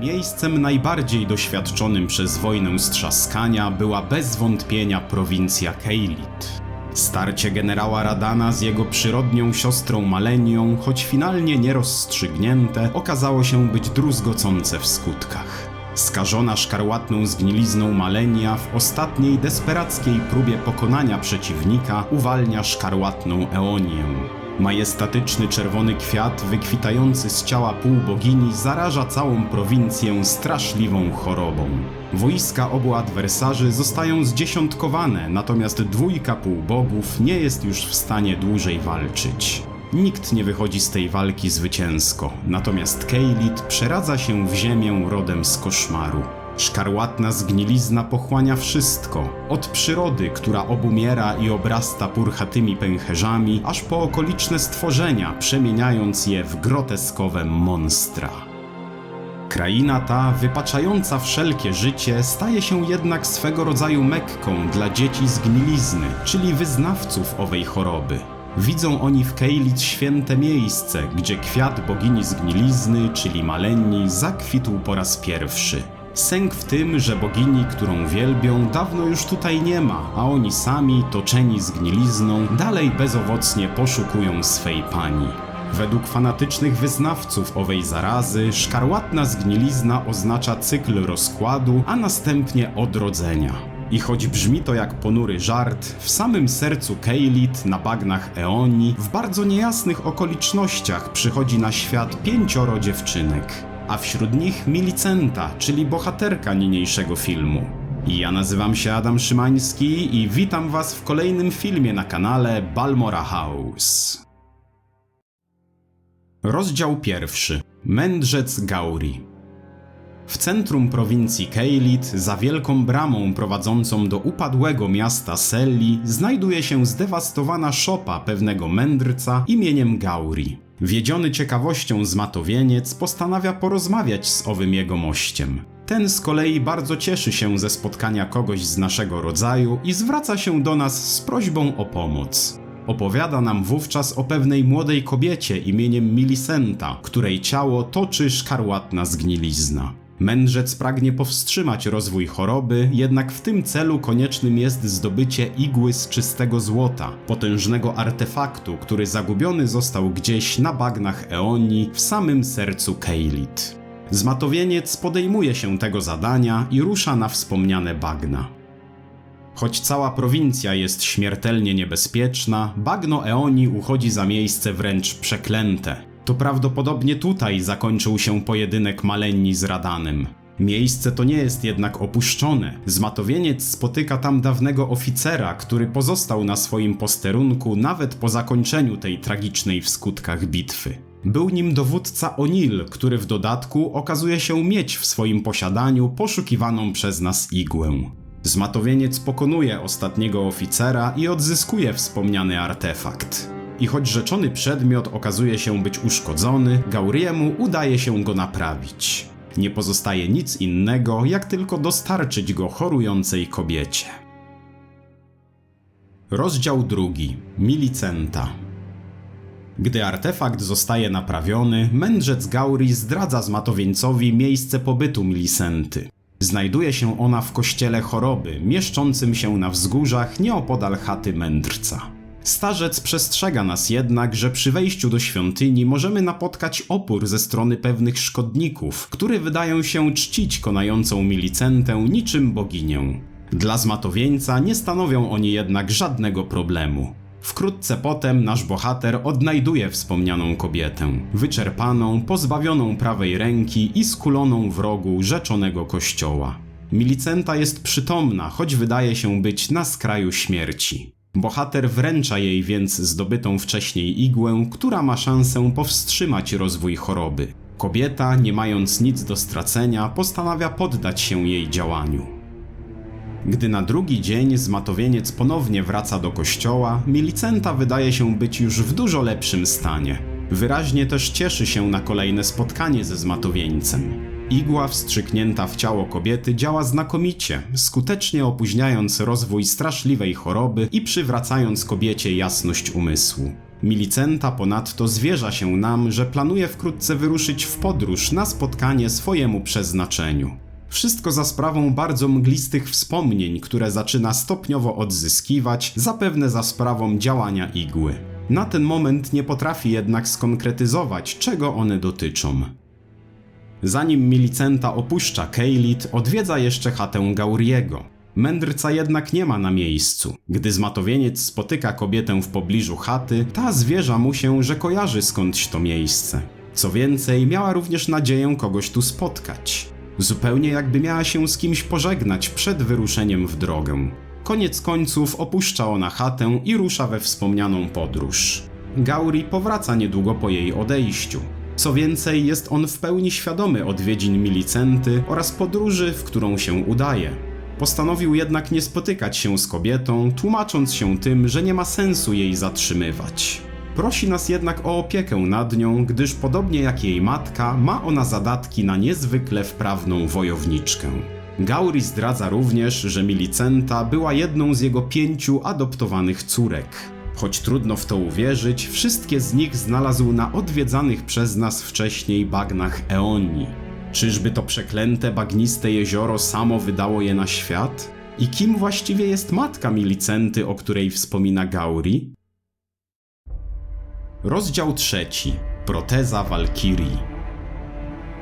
Miejscem najbardziej doświadczonym przez wojnę strzaskania była bez wątpienia prowincja Keilit. Starcie generała Radana z jego przyrodnią siostrą Malenią, choć finalnie nierozstrzygnięte, okazało się być druzgocące w skutkach. Skażona szkarłatną zgnilizną Malenia w ostatniej desperackiej próbie pokonania przeciwnika uwalnia szkarłatną Eonię. Majestatyczny czerwony kwiat wykwitający z ciała półbogini zaraża całą prowincję straszliwą chorobą. Wojska obu adwersarzy zostają zdziesiątkowane, natomiast dwójka półbogów nie jest już w stanie dłużej walczyć. Nikt nie wychodzi z tej walki zwycięsko, natomiast Keilit przeradza się w ziemię rodem z koszmaru. Szkarłatna zgnilizna pochłania wszystko, od przyrody, która obumiera i obrasta purchatymi pęcherzami, aż po okoliczne stworzenia, przemieniając je w groteskowe monstra. Kraina ta, wypaczająca wszelkie życie, staje się jednak swego rodzaju mekką dla dzieci z gnilizny, czyli wyznawców owej choroby. Widzą oni w Keilit święte miejsce, gdzie kwiat bogini zgnilizny, czyli Malenni, zakwitł po raz pierwszy. Sęk w tym, że bogini, którą wielbią, dawno już tutaj nie ma, a oni sami, toczeni zgnilizną, dalej bezowocnie poszukują swej pani. Według fanatycznych wyznawców owej zarazy, szkarłatna zgnilizna oznacza cykl rozkładu, a następnie odrodzenia. I choć brzmi to jak ponury żart, w samym sercu Keilit, na bagnach Eoni, w bardzo niejasnych okolicznościach przychodzi na świat pięcioro dziewczynek. A wśród nich Milicenta, czyli bohaterka niniejszego filmu. Ja nazywam się Adam Szymański i witam Was w kolejnym filmie na kanale Balmora House. Rozdział pierwszy. Mędrzec Gauri. W centrum prowincji Keilit, za wielką bramą prowadzącą do upadłego miasta Selli, znajduje się zdewastowana szopa pewnego mędrca imieniem Gauri. Wiedziony ciekawością zmatowieniec postanawia porozmawiać z owym jego mościem. Ten z kolei bardzo cieszy się ze spotkania kogoś z naszego rodzaju i zwraca się do nas z prośbą o pomoc. Opowiada nam wówczas o pewnej młodej kobiecie imieniem Milicenta, której ciało toczy szkarłatna zgnilizna. Mędrzec pragnie powstrzymać rozwój choroby, jednak w tym celu koniecznym jest zdobycie igły z czystego złota, potężnego artefaktu, który zagubiony został gdzieś na bagnach Eonii w samym sercu Keilit. Zmatowieniec podejmuje się tego zadania i rusza na wspomniane bagna. Choć cała prowincja jest śmiertelnie niebezpieczna, bagno Eonii uchodzi za miejsce wręcz przeklęte. To prawdopodobnie tutaj zakończył się pojedynek Malenni z Radanem. Miejsce to nie jest jednak opuszczone. Zmatowieniec spotyka tam dawnego oficera, który pozostał na swoim posterunku nawet po zakończeniu tej tragicznej w skutkach bitwy. Był nim dowódca Onil, który w dodatku okazuje się mieć w swoim posiadaniu poszukiwaną przez nas igłę. Zmatowieniec pokonuje ostatniego oficera i odzyskuje wspomniany artefakt. I choć rzeczony przedmiot okazuje się być uszkodzony, Gauriemu udaje się go naprawić. Nie pozostaje nic innego, jak tylko dostarczyć go chorującej kobiecie. Rozdział drugi. Milicenta. Gdy artefakt zostaje naprawiony, mędrzec Gauri zdradza zmatowieńcowi miejsce pobytu Milicenty. Znajduje się ona w kościele choroby, mieszczącym się na wzgórzach nieopodal chaty mędrca. Starzec przestrzega nas jednak, że przy wejściu do świątyni możemy napotkać opór ze strony pewnych szkodników, które wydają się czcić konającą Milicentę niczym boginię. Dla zmatowieńca nie stanowią oni jednak żadnego problemu. Wkrótce potem nasz bohater odnajduje wspomnianą kobietę, wyczerpaną, pozbawioną prawej ręki i skuloną w rogu rzeczonego kościoła. Milicenta jest przytomna, choć wydaje się być na skraju śmierci. Bohater wręcza jej więc zdobytą wcześniej igłę, która ma szansę powstrzymać rozwój choroby. Kobieta, nie mając nic do stracenia, postanawia poddać się jej działaniu. Gdy na drugi dzień zmatowieniec ponownie wraca do kościoła, Milicenta wydaje się być już w dużo lepszym stanie. Wyraźnie też cieszy się na kolejne spotkanie ze zmatowieńcem. Igła wstrzyknięta w ciało kobiety działa znakomicie, skutecznie opóźniając rozwój straszliwej choroby i przywracając kobiecie jasność umysłu. Milicenta ponadto zwierza się nam, że planuje wkrótce wyruszyć w podróż na spotkanie swojemu przeznaczeniu. Wszystko za sprawą bardzo mglistych wspomnień, które zaczyna stopniowo odzyskiwać, zapewne za sprawą działania igły. Na ten moment nie potrafi jednak skonkretyzować, czego one dotyczą. Zanim Milicenta opuszcza Keilit, odwiedza jeszcze chatę Gauriego. Mędrca jednak nie ma na miejscu. Gdy zmatowieniec spotyka kobietę w pobliżu chaty, ta zwierza mu się, że kojarzy skądś to miejsce. Co więcej, miała również nadzieję kogoś tu spotkać. Zupełnie jakby miała się z kimś pożegnać przed wyruszeniem w drogę. Koniec końców opuszcza ona chatę i rusza we wspomnianą podróż. Gauri powraca niedługo po jej odejściu. Co więcej, jest on w pełni świadomy odwiedzin Milicenty oraz podróży, w którą się udaje. Postanowił jednak nie spotykać się z kobietą, tłumacząc się tym, że nie ma sensu jej zatrzymywać. Prosi nas jednak o opiekę nad nią, gdyż podobnie jak jej matka, ma ona zadatki na niezwykle wprawną wojowniczkę. Gauri zdradza również, że Milicenta była jedną z jego pięciu adoptowanych córek. Choć trudno w to uwierzyć, wszystkie z nich znalazł na odwiedzanych przez nas wcześniej bagnach Eonii. Czyżby to przeklęte bagniste jezioro samo wydało je na świat? I kim właściwie jest matka Milicenty, o której wspomina Gauri? Rozdział trzeci. Proteza Walkirii.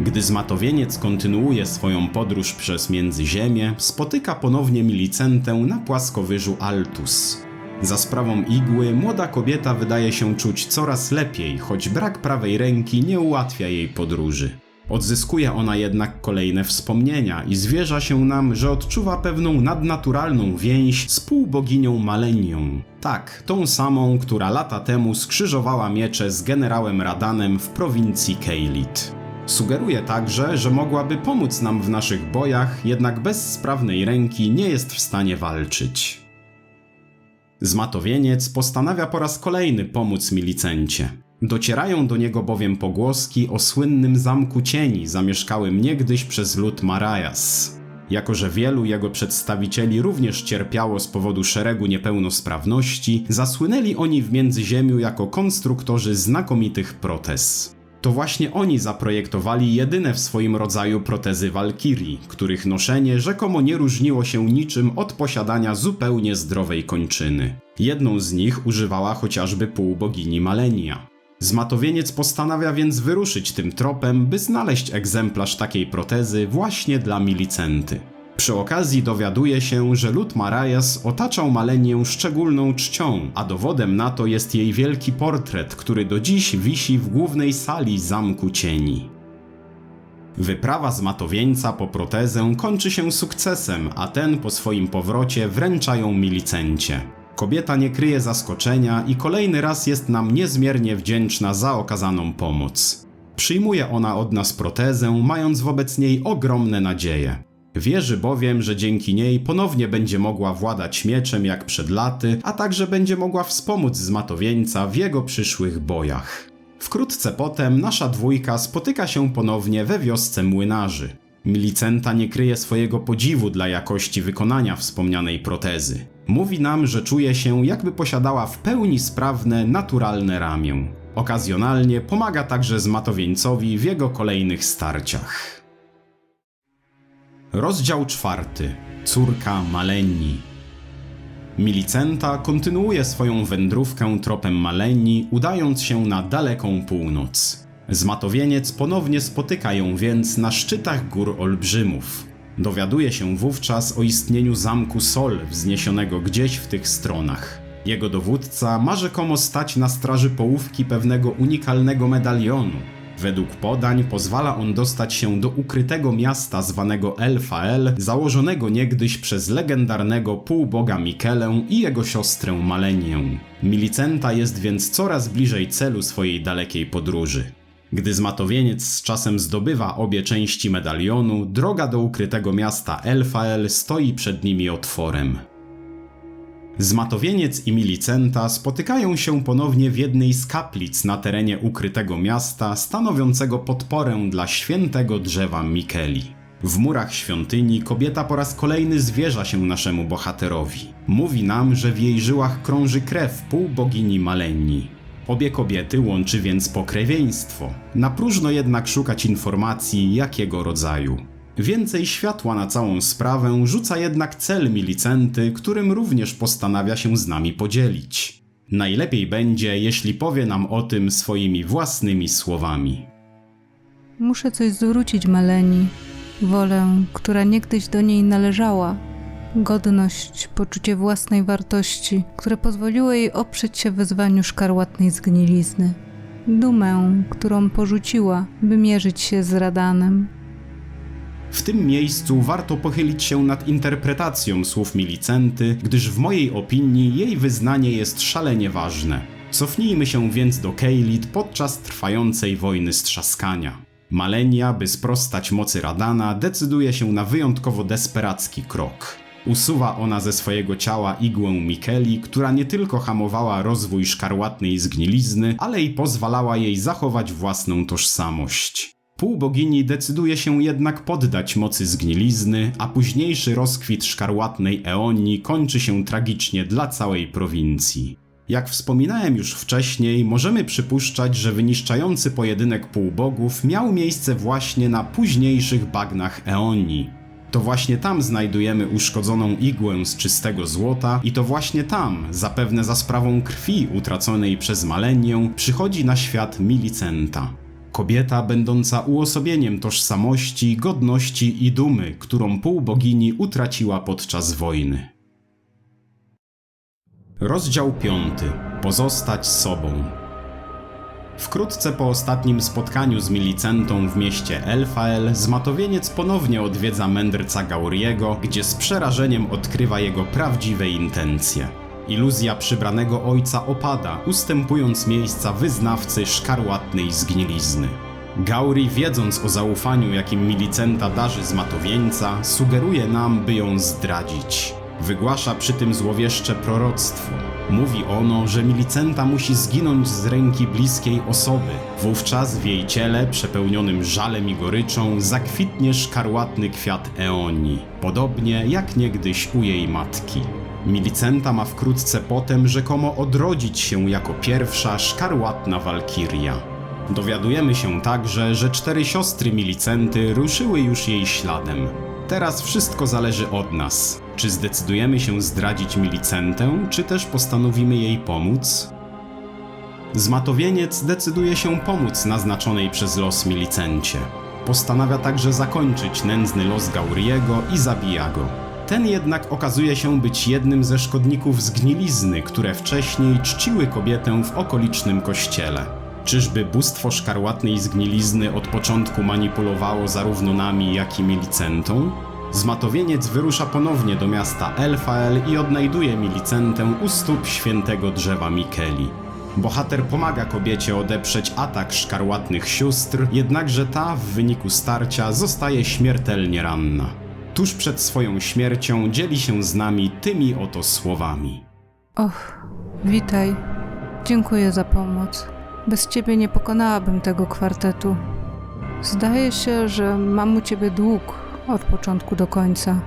Gdy zmatowieniec kontynuuje swoją podróż przez Międzyziemię, spotyka ponownie Milicentę na płaskowyżu Altus. Za sprawą igły młoda kobieta wydaje się czuć coraz lepiej, choć brak prawej ręki nie ułatwia jej podróży. Odzyskuje ona jednak kolejne wspomnienia i zwierza się nam, że odczuwa pewną nadnaturalną więź z półboginią Malenią. Tak, tą samą, która lata temu skrzyżowała miecze z generałem Radanem w prowincji Keilit. Sugeruje także, że mogłaby pomóc nam w naszych bojach, jednak bez sprawnej ręki nie jest w stanie walczyć. Zmatowieniec postanawia po raz kolejny pomóc Milicencie. Docierają do niego bowiem pogłoski o słynnym Zamku Cieni zamieszkałym niegdyś przez lud Marajas. Jako, że wielu jego przedstawicieli również cierpiało z powodu szeregu niepełnosprawności, zasłynęli oni w Międzyziemiu jako konstruktorzy znakomitych protez. To właśnie oni zaprojektowali jedyne w swoim rodzaju protezy Walkirii, których noszenie rzekomo nie różniło się niczym od posiadania zupełnie zdrowej kończyny. Jedną z nich używała chociażby półbogini Malenia. Zmatowieniec postanawia więc wyruszyć tym tropem, by znaleźć egzemplarz takiej protezy właśnie dla Milicenty. Przy okazji dowiaduje się, że lud Marajas otaczał Malenię szczególną czcią, a dowodem na to jest jej wielki portret, który do dziś wisi w głównej sali Zamku Cieni. Wyprawa z Matowieńca po protezę kończy się sukcesem, a ten po swoim powrocie wręcza ją Milicencie. Kobieta nie kryje zaskoczenia i kolejny raz jest nam niezmiernie wdzięczna za okazaną pomoc. Przyjmuje ona od nas protezę, mając wobec niej ogromne nadzieje. Wierzy bowiem, że dzięki niej ponownie będzie mogła władać mieczem jak przed laty, a także będzie mogła wspomóc zmatowieńca w jego przyszłych bojach. Wkrótce potem nasza dwójka spotyka się ponownie we wiosce młynarzy. Milicenta nie kryje swojego podziwu dla jakości wykonania wspomnianej protezy. Mówi nam, że czuje się, jakby posiadała w pełni sprawne, naturalne ramię. Okazjonalnie pomaga także zmatowieńcowi w jego kolejnych starciach. Rozdział czwarty. Córka Maleni. Milicenta kontynuuje swoją wędrówkę tropem Maleni, udając się na daleką północ. Zmatowieniec ponownie spotyka ją więc na szczytach gór olbrzymów. Dowiaduje się wówczas o istnieniu zamku Sol wzniesionego gdzieś w tych stronach. Jego dowódca ma rzekomo stać na straży połówki pewnego unikalnego medalionu, Według podań pozwala on dostać się do ukrytego miasta zwanego Elfael, założonego niegdyś przez legendarnego półboga Mikelę i jego siostrę Malenię. Milicenta jest więc coraz bliżej celu swojej dalekiej podróży. Gdy zmatowieniec z czasem zdobywa obie części medalionu, droga do ukrytego miasta Elfael stoi przed nimi otworem. Zmatowieniec i Milicenta spotykają się ponownie w jednej z kaplic na terenie ukrytego miasta, stanowiącego podporę dla świętego drzewa Mikeli. W murach świątyni kobieta po raz kolejny zwierza się naszemu bohaterowi. Mówi nam, że w jej żyłach krąży krew półbogini Malenni. Obie kobiety łączy więc pokrewieństwo. Na próżno jednak szukać informacji jakiego rodzaju. Więcej światła na całą sprawę rzuca jednak cel Milicenty, którym również postanawia się z nami podzielić. Najlepiej będzie, jeśli powie nam o tym swoimi własnymi słowami. Muszę coś zwrócić Maleni. Wolę, która niegdyś do niej należała. Godność, poczucie własnej wartości, które pozwoliło jej oprzeć się wyzwaniu szkarłatnej zgnilizny. Dumę, którą porzuciła, by mierzyć się z Radanem. W tym miejscu warto pochylić się nad interpretacją słów Milicenty, gdyż w mojej opinii jej wyznanie jest szalenie ważne. Cofnijmy się więc do Keilit podczas trwającej wojny strzaskania. Malenia, by sprostać mocy Radana, decyduje się na wyjątkowo desperacki krok. Usuwa ona ze swojego ciała igłę Mikeli, która nie tylko hamowała rozwój szkarłatnej zgnilizny, ale i pozwalała jej zachować własną tożsamość. Półbogini decyduje się jednak poddać mocy zgnilizny, a późniejszy rozkwit szkarłatnej Eonii kończy się tragicznie dla całej prowincji. Jak wspominałem już wcześniej, możemy przypuszczać, że wyniszczający pojedynek półbogów miał miejsce właśnie na późniejszych bagnach Eonii. To właśnie tam znajdujemy uszkodzoną igłę z czystego złota i to właśnie tam, zapewne za sprawą krwi utraconej przez Malenię, przychodzi na świat Milicenta. Kobieta będąca uosobieniem tożsamości, godności i dumy, którą półbogini utraciła podczas wojny. Rozdział 5. Pozostać sobą. Wkrótce po ostatnim spotkaniu z Milicentą w mieście Elfael, zmatowieniec ponownie odwiedza mędrca Gauriego, gdzie z przerażeniem odkrywa jego prawdziwe intencje. Iluzja przybranego ojca opada, ustępując miejsca wyznawcy szkarłatnej zgnilizny. Gauri, wiedząc o zaufaniu, jakim Milicenta darzy zmatowieńca, sugeruje nam, by ją zdradzić. Wygłasza przy tym złowieszcze proroctwo. Mówi ono, że Milicenta musi zginąć z ręki bliskiej osoby. Wówczas w jej ciele, przepełnionym żalem i goryczą, zakwitnie szkarłatny kwiat Eonii, podobnie jak niegdyś u jej matki. Milicenta ma wkrótce potem rzekomo odrodzić się jako pierwsza szkarłatna walkiria. Dowiadujemy się także, że cztery siostry Milicenty ruszyły już jej śladem. Teraz wszystko zależy od nas. Czy zdecydujemy się zdradzić Milicentę, czy też postanowimy jej pomóc? Zmatowieniec decyduje się pomóc naznaczonej przez los Milicencie. Postanawia także zakończyć nędzny los Gauriego i zabija go. Ten jednak okazuje się być jednym ze szkodników zgnilizny, które wcześniej czciły kobietę w okolicznym kościele. Czyżby bóstwo szkarłatnej zgnilizny od początku manipulowało zarówno nami, jak i Milicentą? Zmatowieniec wyrusza ponownie do miasta Elfael i odnajduje Milicentę u stóp świętego drzewa Mikeli. Bohater pomaga kobiecie odeprzeć atak szkarłatnych sióstr, jednakże ta w wyniku starcia zostaje śmiertelnie ranna. Tuż przed swoją śmiercią dzieli się z nami tymi oto słowami. Och, witaj. Dziękuję za pomoc. Bez ciebie nie pokonałabym tego kwartetu. Zdaje się, że mam u ciebie dług od początku do końca.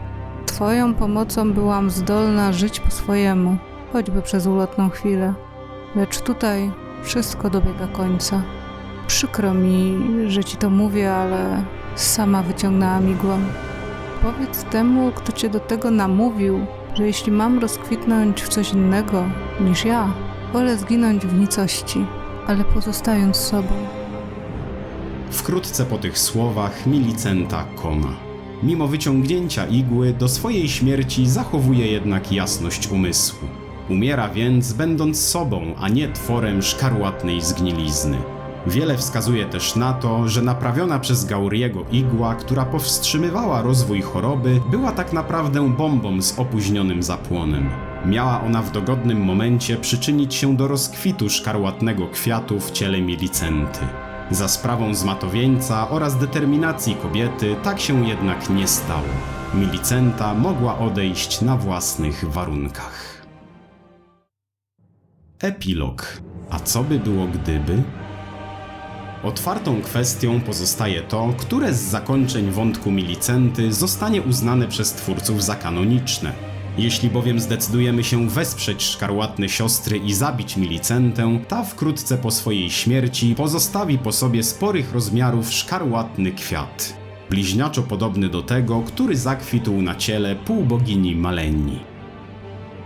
Twoją pomocą byłam zdolna żyć po swojemu, choćby przez ulotną chwilę. Lecz tutaj wszystko dobiega końca. Przykro mi, że ci to mówię, ale sama wyciągnęłam igłę. Powiedz temu, kto cię do tego namówił, że jeśli mam rozkwitnąć w coś innego niż ja, wolę zginąć w nicości, ale pozostając sobą. Wkrótce po tych słowach Milicenta kona. Mimo wyciągnięcia igły, do swojej śmierci zachowuje jednak jasność umysłu. Umiera więc, będąc sobą, a nie tworem szkarłatnej zgnilizny. Wiele wskazuje też na to, że naprawiona przez Gauriego igła, która powstrzymywała rozwój choroby, była tak naprawdę bombą z opóźnionym zapłonem. Miała ona w dogodnym momencie przyczynić się do rozkwitu szkarłatnego kwiatu w ciele Milicenty. Za sprawą zmatowieńca oraz determinacji kobiety tak się jednak nie stało. Milicenta mogła odejść na własnych warunkach. Epilog. A co by było gdyby? Otwartą kwestią pozostaje to, które z zakończeń wątku Milicenty zostanie uznane przez twórców za kanoniczne. Jeśli bowiem zdecydujemy się wesprzeć szkarłatne siostry i zabić Milicentę, ta wkrótce po swojej śmierci pozostawi po sobie sporych rozmiarów szkarłatny kwiat. Bliźniaczo podobny do tego, który zakwitł na ciele półbogini Malenni.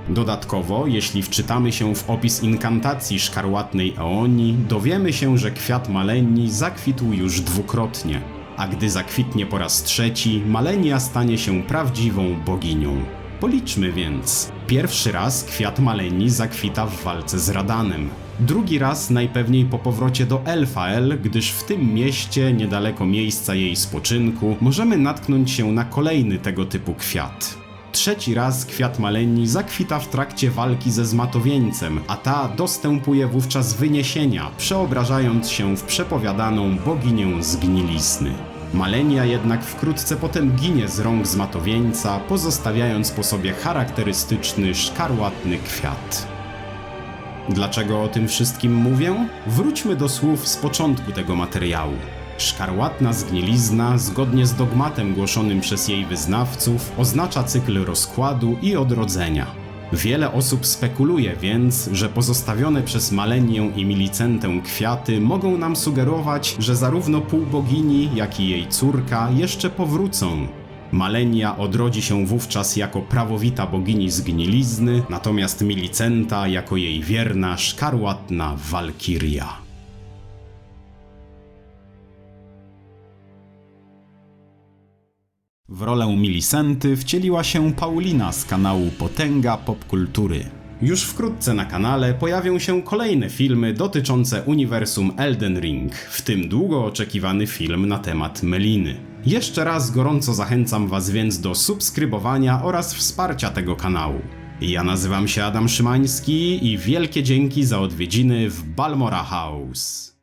Dodatkowo, jeśli wczytamy się w opis inkantacji szkarłatnej Eonii, dowiemy się, że kwiat Malenni zakwitł już dwukrotnie, a gdy zakwitnie po raz trzeci, Malenia stanie się prawdziwą boginią. Policzmy więc. Pierwszy raz kwiat Malenni zakwita w walce z Radanem. Drugi raz najpewniej po powrocie do Elfael, gdyż w tym mieście, niedaleko miejsca jej spoczynku, możemy natknąć się na kolejny tego typu kwiat. Trzeci raz kwiat malenni zakwita w trakcie walki ze zmatowieńcem, a ta dostępuje wówczas wyniesienia, przeobrażając się w przepowiadaną boginię zgnilizny. Malenia jednak wkrótce potem ginie z rąk zmatowieńca, pozostawiając po sobie charakterystyczny szkarłatny kwiat. Dlaczego o tym wszystkim mówię? Wróćmy do słów z początku tego materiału. Szkarłatna zgnilizna, zgodnie z dogmatem głoszonym przez jej wyznawców, oznacza cykl rozkładu i odrodzenia. Wiele osób spekuluje więc, że pozostawione przez Malenię i Milicentę kwiaty mogą nam sugerować, że zarówno półbogini, jak i jej córka jeszcze powrócą. Malenia odrodzi się wówczas jako prawowita bogini zgnilizny, natomiast Milicenta jako jej wierna, szkarłatna walkiria. W rolę Milicenty wcieliła się Paulina z kanału Potęga Popkultury. Już wkrótce na kanale pojawią się kolejne filmy dotyczące uniwersum Elden Ring, w tym długo oczekiwany film na temat Meliny. Jeszcze raz gorąco zachęcam Was więc do subskrybowania oraz wsparcia tego kanału. Ja nazywam się Adam Szymański i wielkie dzięki za odwiedziny w Balmora House.